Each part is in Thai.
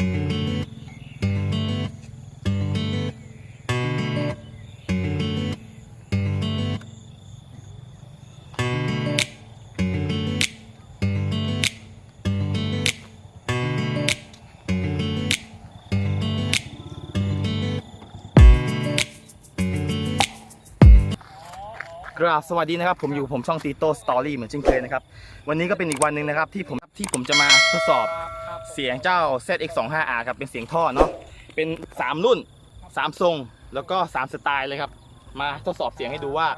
กราบสวัสดีนะครับ ผมอยู่ผมช่องตีโต้สตอรี่เหมือนเช่นเคยนะครับ วันนี้ก็เป็นอีกวันหนึ่งนะครับที่ผมที่ผมจะมาทดสอบ เสียงเจ้า ZX25R ครับเป็นเสียงท่อเนาะเป็น 3 รุ่น 3 ทรงแล้วก็ 3 สไตล์เลยครับ มาทดสอบเสียงให้ดูว่า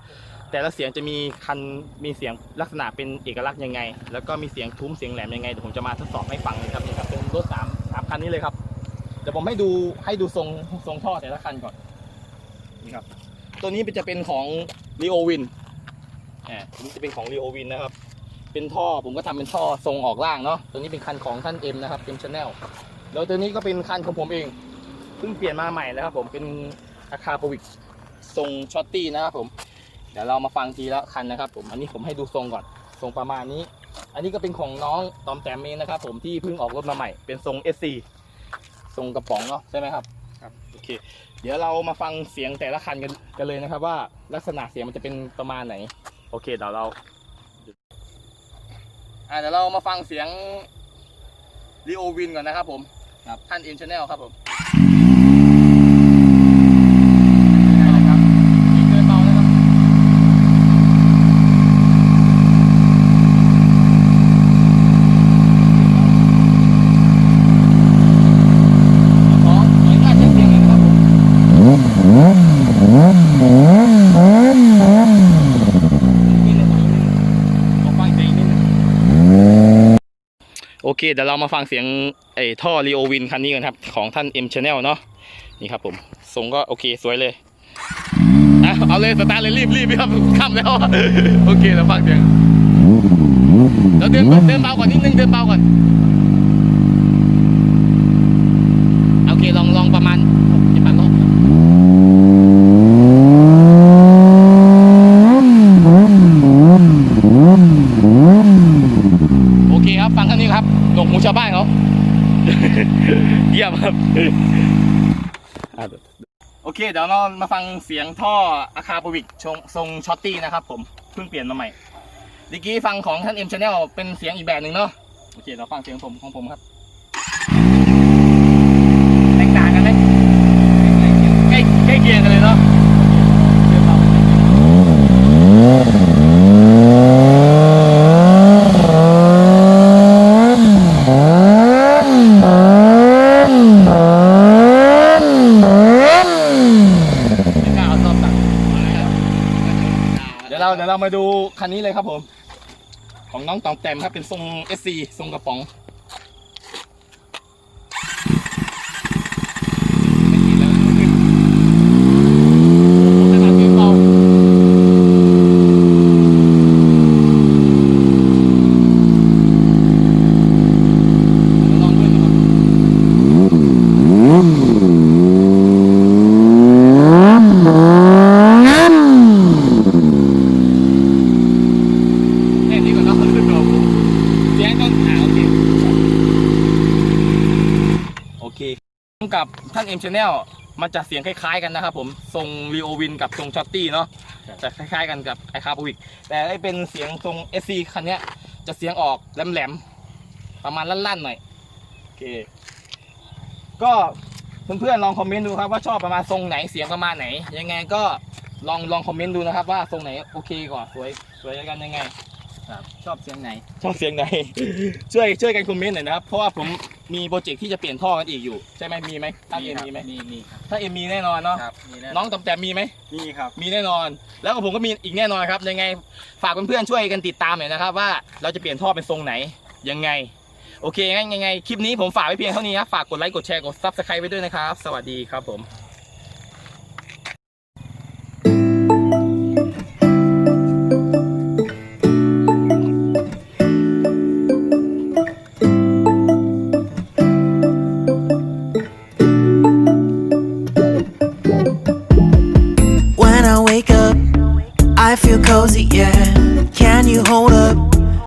แต่ละเสียงจะมีคันมีเสียงลักษณะเป็นเอกลักษณ์ยังไง แล้วก็มีเสียงทุ้มเสียงแหลมยังไงเดี๋ยวผมจะมาทดสอบให้ฟังเลยครับนี่ครับเป็นรถสามคันนี้เลยครับเดี๋ยวผมให้ดูให้ดูทรงทรงท่อแต่ละคันก่อนนี่ครับตัวนี้จะเป็นของ r ีโอวินอ่าตัวนี้จะเป็นของ r ีโอวินนะครับ เป็นท่อผมก็ทำเป็นท่อทรงออกล่างเนาะตัวนี้เป็นคันของท่านเอ็มนะครับเอ็มชาแนลแล้วตัวนี้ก็เป็นคันของผมเองเพิ่งเปลี่ยนมาใหม่แล้วครับผมเป็นอาคาปวิกทรงช็อตตี้นะครับผมเดี๋ยวเรามาฟังทีละคันนะครับ ผมอันนี้ผมให้ดูทรงก่อนทรงประมาณนี้ อันนี้ก็เป็นของน้องตอมแต้มเองนะครับ ผมที่เพิ่งออกรถมาใหม่เป็นทรง SC ทรงกระป๋องเนาะใช่ไหมครับครับโอเค เดี๋ยวเรามาฟังเสียงแต่ละคันกันกันเลยนะครับ ว่าลักษณะเสียงมันจะเป็นประมาณไหน โอเคเดี๋ยวเรา อ่าเดี๋ยวเรามาฟังเสียงรีโอวินก่อนนะครับผมครับท่านเอ็นชาแนลครับผมได้เลยครับยิงเกินเบานะครับสองหน่วยงานเช็คเสียงเลยนะครับผม โอ เคเดี๋ยวเรามาฟังเสียงไอ้ท่อรีโอวินคันนี้กันครับ ของท่าน M Channel เนาะนี่ครับผมทรงก็โอเคสวยเลยนะเอาเลยสตาร์เลยรีบรีบครับข้ามแล้วโอเคเราฟังเสียงเดี๋ยวเดินเดินเบาก่อนนิดนึงเดินเบาก่อนโอเคลองลองประมาณจะปันรอบโอเค ครับฟังหนวกหูชาวบ้านเขาเยี่ยมครับโอเค เดี๋ยวเรามาฟังเสียงท่ออาคาปวิกทรงช็อตตี้นะครับผมเพิ่งเปลี่ยนมาใหม่เมื่อกี้ฟังของท่านเอ็มชาแนลเป็นเสียงอีกแบบหนึ่งเนาะโอเค เราฟังเสียงผมของผมครับแตกต่างกันไหมใกล้ใกล้เคียงกันเลยเนาะเดี๋ยวเราไม่กล้าเอาซ่อมตัด เดี๋ยวเราเดี๋ยวเรามาดูคันนี้เลยครับผม ของน้องตองแตมครับเป็นทรง SC ทรงกระป๋อง ไม่ติดแล้วไม่ขึ้นขนาดนี้เบาลองด้วยนะครับแค่นี้ก่อนเนาะขึ้นโดมเสียงต้นอ่าโอเค โอเค กับ ท่าน M Channel มันจะเสียงคล้ายๆกันนะครับผมทรงรีโอวินกับทรงช็อตตี้เนาะจะคล้ายๆกันกับไอคาร์บวิกแต่ไอเป็นเสียงทรง SC คันเนี้ยจะเสียงออกแหลมๆประมาณลั่นๆหน่อยโอเคก็เพื่อนๆลองคอมเมนต์ดูครับว่าชอบประมาณทรงไหนเสียงประมาณไหน ยังไงก็ลองลองคอมเมนต์ดูนะครับว่าทรงไหนโอเคกว่าสวยสวยกันยังไงครับชอบเสียงไหนชอบเสียงไหน ช่วยช่วยกันคอมเมนต์หน่อยนะครับเพราะว่าผม มีโปรเจกต์ที่จะเปลี่ยนท่อกันอีกอยู่ใช่ไหมมีไหมถ้าเอ็มมีไหมมีมีครับถ้าเอ็มมีแน่นอนเนาะครับมีแน่น้องตำแจมมีไหมมีครับ มีแน่นอน แล้วก็ผมก็มีอีกแน่นอนครับยังไงฝากเพื่อนๆช่วยกันติดตามหน่อยนะครับว่าเราจะเปลี่ยนท่อเป็นทรงไหนยังไง โอเคงั้นยังไงคลิปนี้ผมฝากไว้เพียงเท่านี้ครับฝากกดไลค์กดแชร์กดซับสไครต์ไว้ด้วยนะครับ สวัสดีครับผม feel cozy, yeah.